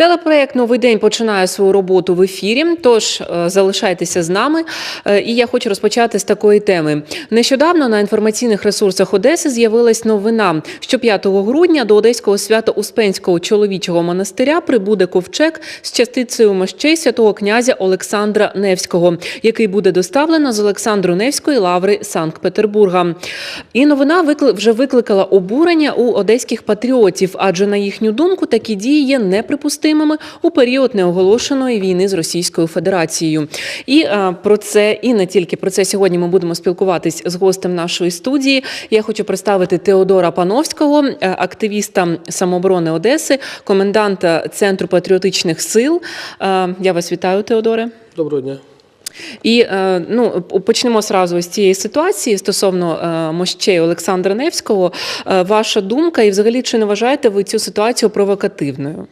Телепроект Новий день починає свою роботу в ефірі. Тож е, залишайтеся з нами. Е, І я хочу розпочати з такої теми. Нещодавно на інформаційних ресурсах Одеси з'явилась новина, що 5 грудня до Одеського свято-успенського чоловічого монастиря прибуде ковчег з частицею мощей святого князя Олександра Невського, який буде доставлено з Олександру Невської лаври Санкт-Петербурга. І новина вже викликала обурення у одеських патріотів, адже на їхню думку такі дії є неприпустимими у період неоголошеної війни з Російською Федерацією. І е, про це і не тільки про це сьогодні ми будемо спілкуватись з гостем нашої студії. Я хочу представити Теодора Пановського, е, активіста самооборони Одеси, коменданта Центру патріотичних сил. Е, Я вас вітаю, Теодоре. Доброго дня. І ну почнемо зразу з цієї ситуації стосовно мощей Олександра Невського. Ваша думка, і взагалі чи не вважаєте ви цю ситуацію провокативною?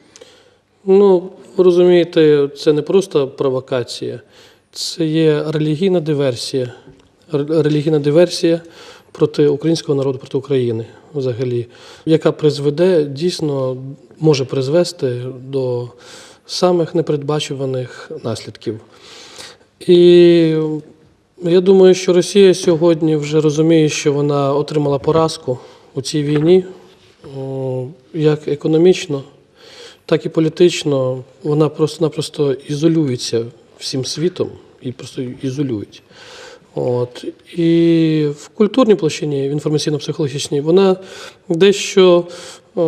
Ну, розумієте, це не просто провокація, це є релігійна диверсія. Релігійна диверсія проти українського народу, проти України взагалі, яка призведе, дійсно може призвести до самих непередбачуваних наслідків. І я думаю, що Росія сьогодні вже розуміє, що вона отримала поразку у цій війні, як економічно, так і політично. Вона просто-напросто ізолюється всім світом і просто ізолюють. От. І в культурній площині, в інформаційно-психологічній, вона дещо, е,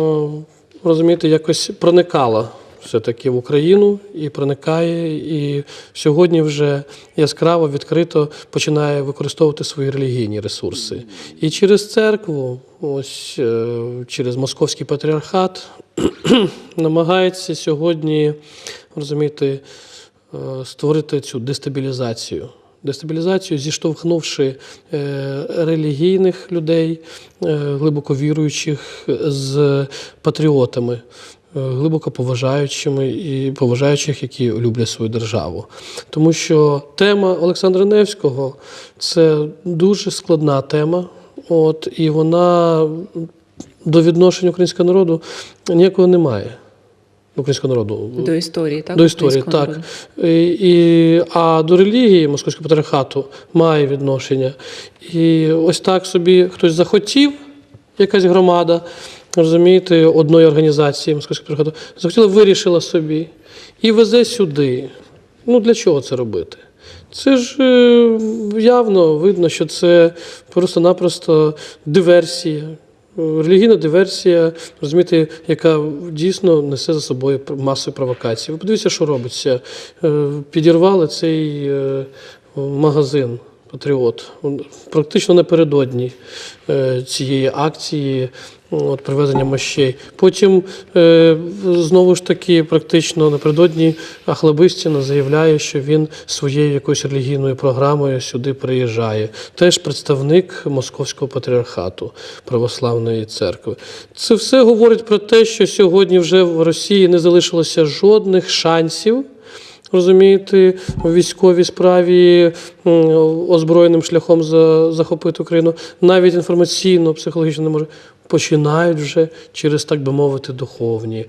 розумієте, якось проникала все-таки в Україну і проникає, і сьогодні вже яскраво, відкрито починає використовувати свої релігійні ресурси. І через церкву, ось е, через московський патріархат, намагається сьогодні, розумієте, е, створити цю дестабілізацію. Дестабілізацію, зіштовхнувши е, релігійних людей, глибоко віруючих з патріотами, глибоко поважаючими і поважаючих, які люблять свою державу. Тому що тема Олександра Невського це дуже складна тема, от, і вона до відношення українського народу ніякого немає. Українського народу. До історії, так? До історії, так. І, і, а до релігії московського патріархату має відношення. І ось так собі хтось захотів, якась громада, розумієте, одної організації московського патріархату, захотіла, вирішила собі і везе сюди. Ну для чого це робити? Це ж е, явно видно, що це просто-напросто диверсія. Релігійна диверсія, розумієте, яка дійсно несе за собою масу провокацій. Ви подивіться, що робиться. Е, Підірвали цей е, магазин Патріот. Практично напередодні е, цієї акції от, привезення мощей. Потім е, знову ж таки, практично напередодні Ахлобистіна заявляє, що він своєю якоюсь релігійною програмою сюди приїжджає. Теж представник Московського патріархату Православної церкви. Це все говорить про те, що сьогодні вже в Росії не залишилося жодних шансів. Розумієте, в військовій справі озброєним шляхом за- захопити Україну, навіть інформаційно, психологічно не може. Починають вже через, так би мовити, духовні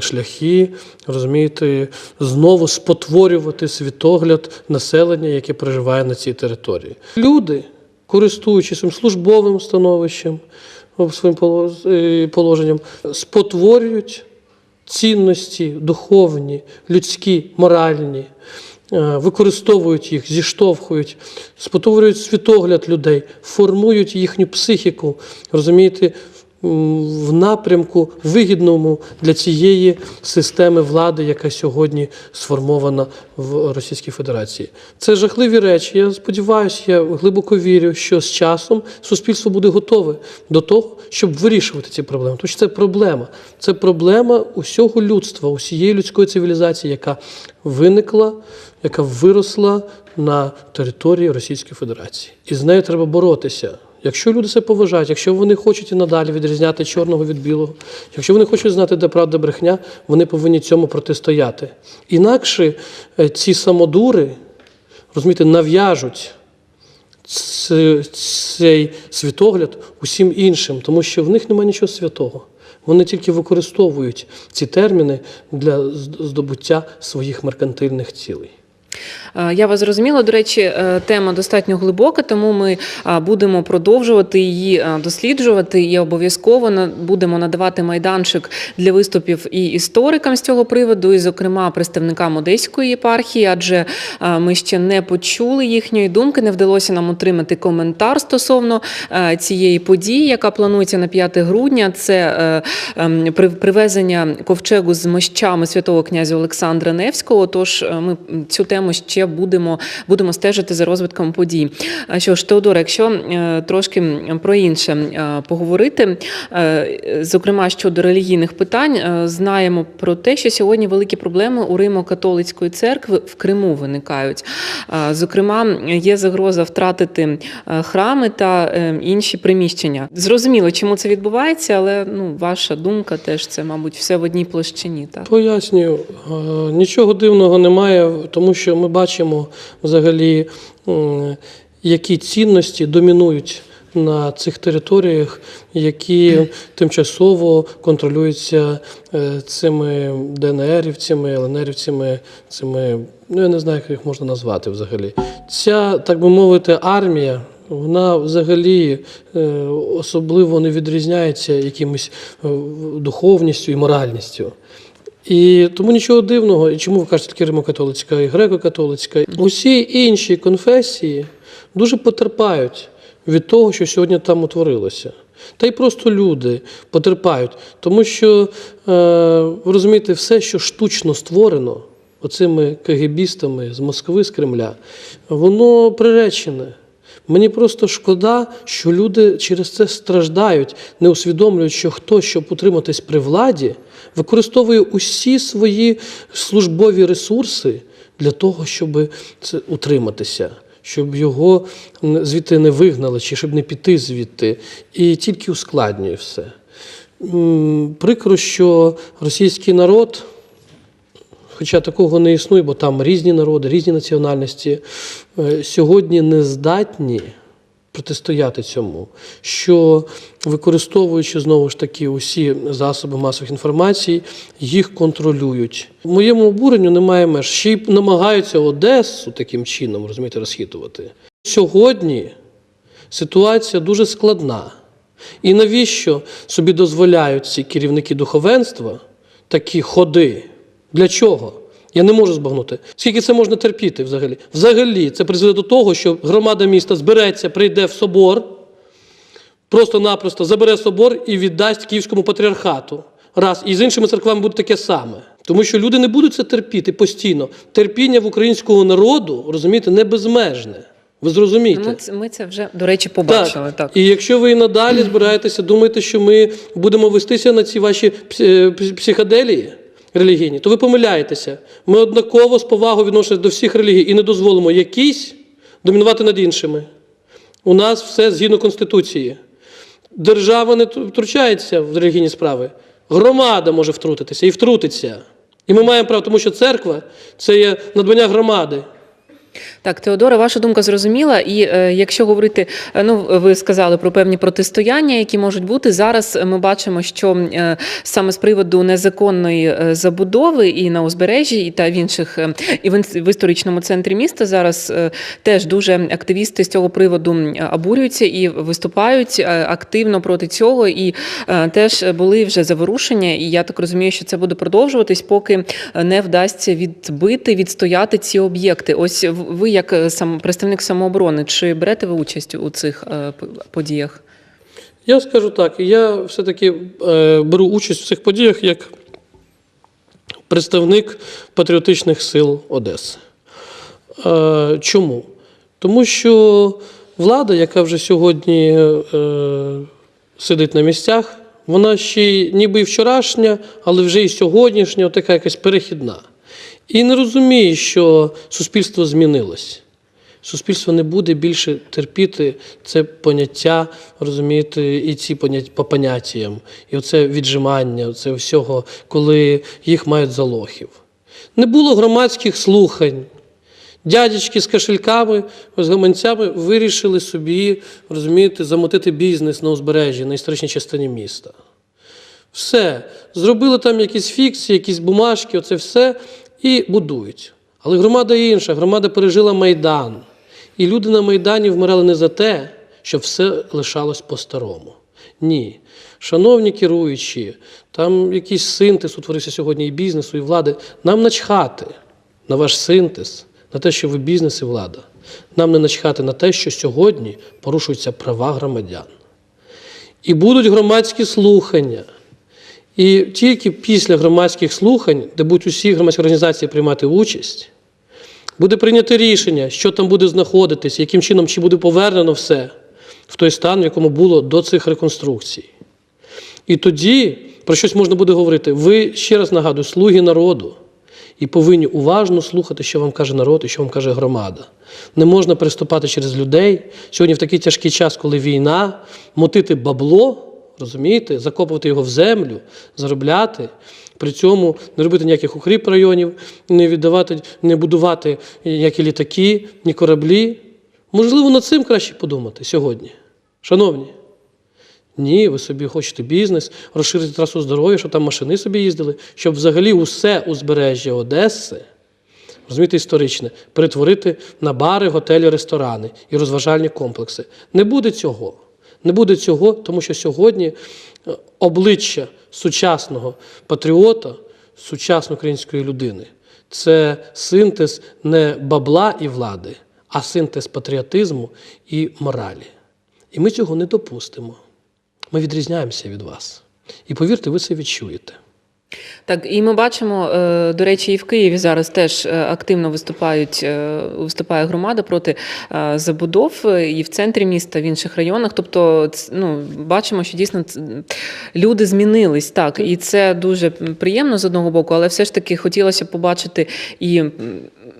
шляхи, розумієте, знову спотворювати світогляд населення, яке проживає на цій території. Люди, користуючись своїм службовим становищем, своїм е, положенням, спотворюють цінності духовні, людські, моральні, е, використовують їх, зіштовхують, спотворюють світогляд людей, формують їхню психіку, розумієте, в напрямку вигідному для цієї системи влади, яка сьогодні сформована в Російській Федерації. Це жахливі речі. Я сподіваюся, я глибоко вірю, що з часом суспільство буде готове до того, щоб вирішувати ці проблеми. Тому що це проблема. Це проблема усього людства, усієї людської цивілізації, яка виникла, яка виросла на території Російської Федерації. І з нею треба боротися. Якщо люди це поважають, якщо вони хочуть і надалі відрізняти чорного від білого, якщо вони хочуть знати, де правда брехня, вони повинні цьому протистояти. Інакше е, ці самодури, розумієте, нав'яжуть цей світогляд усім іншим, тому що в них немає нічого святого. Вони тільки використовують ці терміни для здобуття своїх меркантильних цілей. Е, Я вас зрозуміла. До речі, е, тема достатньо глибока, тому ми будемо продовжувати її досліджувати і обов'язково будемо надавати майданчик для виступів і історикам з цього приводу, і, зокрема, представникам Одеської єпархії, адже ми ще не почули їхньої думки, не вдалося нам отримати коментар стосовно е, цієї події, яка планується на 5 грудня. Це е, ем, при- привезення ковчегу з мощами святого князя Олександра Невського. Тож е, ми цю тему ще будемо, будемо стежити за розвитком подій. Що ж, Теодора, якщо е, трошки про інше е, поговорити, е, зокрема щодо релігійних питань, знаємо про те, що сьогодні великі проблеми у Римо-католицької церкви в Криму виникають. Зокрема, є загроза втратити храми та інші приміщення. Зрозуміло, чому це відбувається, але ну, ваша думка теж це, мабуть, все в одній площині. Так? Пояснюю, нічого дивного немає, тому що ми бачимо взагалі, які цінності домінують на цих територіях, які тимчасово контролюються е, цими ДНРівцями, ЛНРівцями, цими, ну я не знаю, як їх можна назвати взагалі. Ця, так би мовити, армія. Вона взагалі е, особливо не відрізняється якимось е, духовністю і моральністю. І тому нічого дивного, і чому ви кажете тільки римокатолицька і греко-католицька, усі інші конфесії дуже потерпають від того, що сьогодні там утворилося. Та й просто люди потерпають, тому що е, ви розумієте, все, що штучно створено оцими кагебістами з Москви, з Кремля, воно приречене. Мені просто шкода, що люди через це страждають, не усвідомлюють, що хтось, щоб утриматись при владі, використовує усі свої службові ресурси для того, щоб це утриматися, щоб його звідти не вигнали, чи щоб не піти звідти, і тільки ускладнює все. Прикро, що російський народ. Хоча такого не існує, бо там різні народи, різні національності е, сьогодні не здатні протистояти цьому, що використовуючи знову ж таки усі засоби масових інформацій, їх контролюють. Моєму обуренню немає меж. Ще й намагаються Одесу таким чином розумієте, розхитувати. Сьогодні ситуація дуже складна. І навіщо собі дозволяють ці керівники духовенства такі ходи? Для чого? Я не можу збагнути. Скільки це можна терпіти взагалі? Взагалі, це призведе до того, що громада міста збереться, прийде в собор, просто-напросто забере собор і віддасть Київському патріархату. Раз. І з іншими церквами буде таке саме. Тому що люди не будуть це терпіти постійно. Терпіння в українського народу, розумієте, не безмежне. Ви зрозумієте? Ми, це- ми це вже, до речі, побачили. Так. І якщо ви і надалі збираєтеся, думаєте, що ми будемо вестися на ці ваші пс- пс- психоделії релігійні, то ви помиляєтеся. Ми однаково з повагою відносимося до всіх релігій і не дозволимо якійсь домінувати над іншими. У нас все згідно Конституції. Держава не втручається в релігійні справи. Громада може втрутитися і втрутиться. І ми маємо право, тому що церква це є надбання громади. Так, Теодора, ваша думка зрозуміла. І е, якщо говорити, е, ну ви сказали про певні протистояння, які можуть бути зараз. Ми бачимо, що е, саме з приводу незаконної забудови і на узбережжі, і та в інших і в, історичному центрі міста зараз теж дуже активісти з цього приводу обурюються і виступають активно проти цього. І теж були вже заворушення. І я так розумію, що це буде продовжуватись, поки не вдасться відбити, відстояти ці об'єкти. Ось ви, як е, сам представник самооборони, чи берете ви участь у цих е, подіях? Я скажу так, я все-таки е, беру участь в цих подіях як представник патріотичних сил Одеси. Чому? Тому що влада, яка вже сьогодні сидить на місцях, вона ще ніби і вчорашня, але вже і сьогоднішня, така якась перехідна. І не розуміє, що суспільство змінилось. Суспільство не буде більше терпіти це поняття, розумієте, і ці поняття по поняттям, і оце віджимання, це всього, коли їх мають за лохів. Не було громадських слухань. Дядечки з кошельками, з гаманцями вирішили собі, розумієте, замотити бізнес на узбережжі, на історичній частині міста. Все. Зробили там якісь фікції, якісь бумажки, оце все, і будують. Але громада інша, громада пережила Майдан. І люди на Майдані вмирали не за те, щоб все лишалось по-старому. Ні. Шановні керуючі, там якийсь синтез утворився сьогодні і бізнесу, і влади. Нам начхати на ваш синтез, на те, що ви бізнес і влада. Нам не начхати на те, що сьогодні порушуються права громадян. І будуть громадські слухання. І тільки після громадських слухань, де будуть усі громадські організації приймати участь, буде прийнято рішення, що там буде знаходитись, яким чином чи буде повернено все в той стан, в якому було до цих реконструкцій. І тоді про щось можна буде говорити. Ви, ще раз нагадую, слуги народу. І повинні уважно слухати, що вам каже народ і що вам каже громада. Не можна переступати через людей. Сьогодні в такий тяжкий час, коли війна, мотити бабло, розумієте, закопувати його в землю, заробляти, при цьому не робити ніяких укріп районів, не віддавати, не будувати ніякі літаки, ні кораблі. Можливо, над цим краще подумати сьогодні. Шановні. Ні, ви собі хочете бізнес, розширити трасу здоров'я, щоб там машини собі їздили, щоб взагалі усе узбережжя Одеси, розумієте, історичне, перетворити на бари, готелі, ресторани і розважальні комплекси. Не буде цього. Не буде цього, тому що сьогодні е, обличчя сучасного патріота, сучасної української людини це синтез не бабла і влади, а синтез патріотизму і моралі. І ми цього не допустимо. Ми відрізняємося від вас. І повірте, ви це відчуєте. Так, і ми бачимо, е, до речі, і в Києві зараз теж е, активно виступають, е, виступає громада проти забудов і в центрі міста, в інших районах. Тобто, ну, бачимо, що дійсно люди змінились. Так, і це дуже приємно з одного боку, але все ж таки хотілося побачити і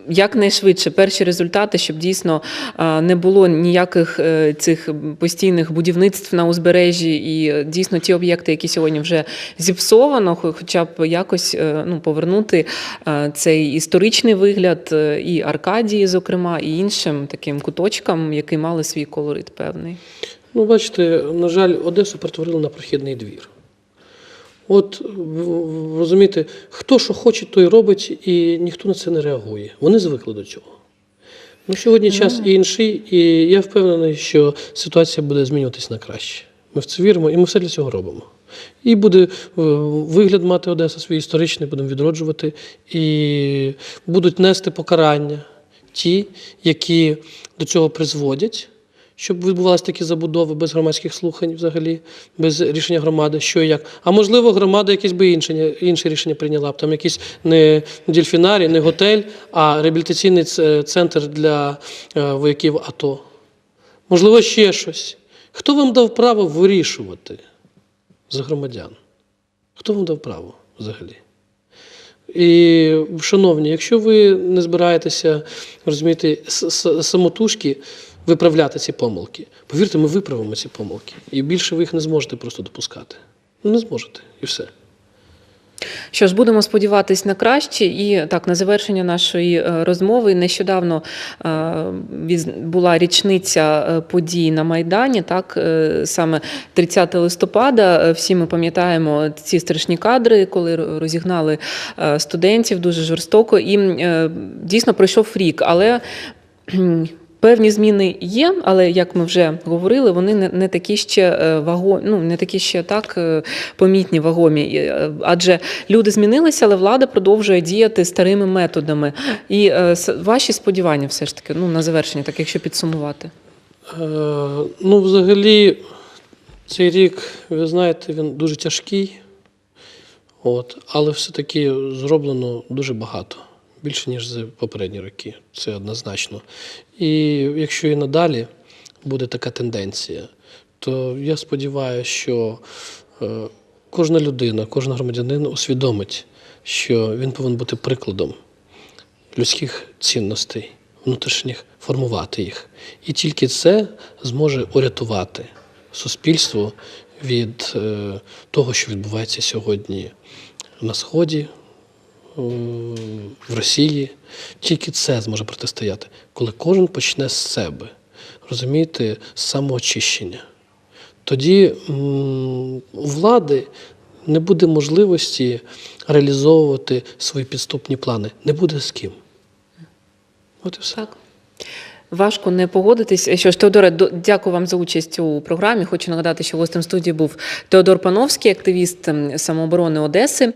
якнайшвидше перші результати, щоб дійсно е, не було ніяких е, цих постійних будівництв на узбережжі, і е, дійсно ті об'єкти, які сьогодні вже зіпсовано, хоча б якось ну, повернути цей історичний вигляд і Аркадії, зокрема, і іншим таким куточкам, які мали свій колорит певний. Ну, бачите, на жаль, Одесу перетворили на прохідний двір. От розумієте, хто що хоче, той робить, і ніхто на це не реагує. Вони звикли до цього. Ну, сьогодні час інший, і я впевнений, що ситуація буде змінюватись на краще. Ми в це віримо, і ми все для цього робимо. І буде е, вигляд мати Одеса свій історичний, будемо відроджувати, і будуть нести покарання ті, які до цього призводять, щоб відбувалися такі забудови без громадських слухань, взагалі, без рішення громади, що і як. А можливо, громада якесь би інше, інше рішення прийняла б. Там якийсь не дельфінарій, не готель, а реабілітаційний центр для е, вояків АТО. Можливо, ще щось. Хто вам дав право вирішувати за громадян? Хто вам дав право взагалі? І, шановні, якщо ви не збираєтеся с- самотужки виправляти ці помилки, повірте, ми виправимо ці помилки. І більше ви їх не зможете просто допускати. Ну, не зможете, і все. Що ж, будемо сподіватись на краще. І так, на завершення нашої е, розмови нещодавно е, була річниця е, подій на Майдані. Так, саме 30 листопада. Всі ми пам'ятаємо ці страшні кадри, коли розігнали студентів дуже жорстоко. І дійсно пройшов рік, але. Певні зміни є, але як ми вже говорили, вони не, не такі ще е, ваго, ну не такі ще так е, помітні, вагомі. Е, Адже люди змінилися, але влада продовжує діяти старими методами. І ваші сподівання, все ж таки, ну на завершення, так якщо підсумувати. Е, ну, взагалі, цей рік, ви знаєте, він дуже тяжкий, от, але все-таки зроблено дуже багато. Більше, ніж за попередні роки. Це однозначно. І якщо і надалі буде така тенденція, то я сподіваюся, що е, кожна людина, кожен громадянин усвідомить, що він повинен бути прикладом людських цінностей, внутрішніх, формувати їх. І тільки це зможе урятувати суспільство від е, того, що відбувається сьогодні на Сході, в Росії. Тільки це зможе протистояти, коли кожен почне з себе, розумієте, з самоочищення. Тоді у влади не буде можливості реалізовувати свої підступні плани. Не буде з ким. От і все. Так. Важко не погодитись. Що ж, Теодоре, дякую вам за участь у програмі. Хочу нагадати, що гостем студії був Теодор Пановський, активіст самооборони Одеси.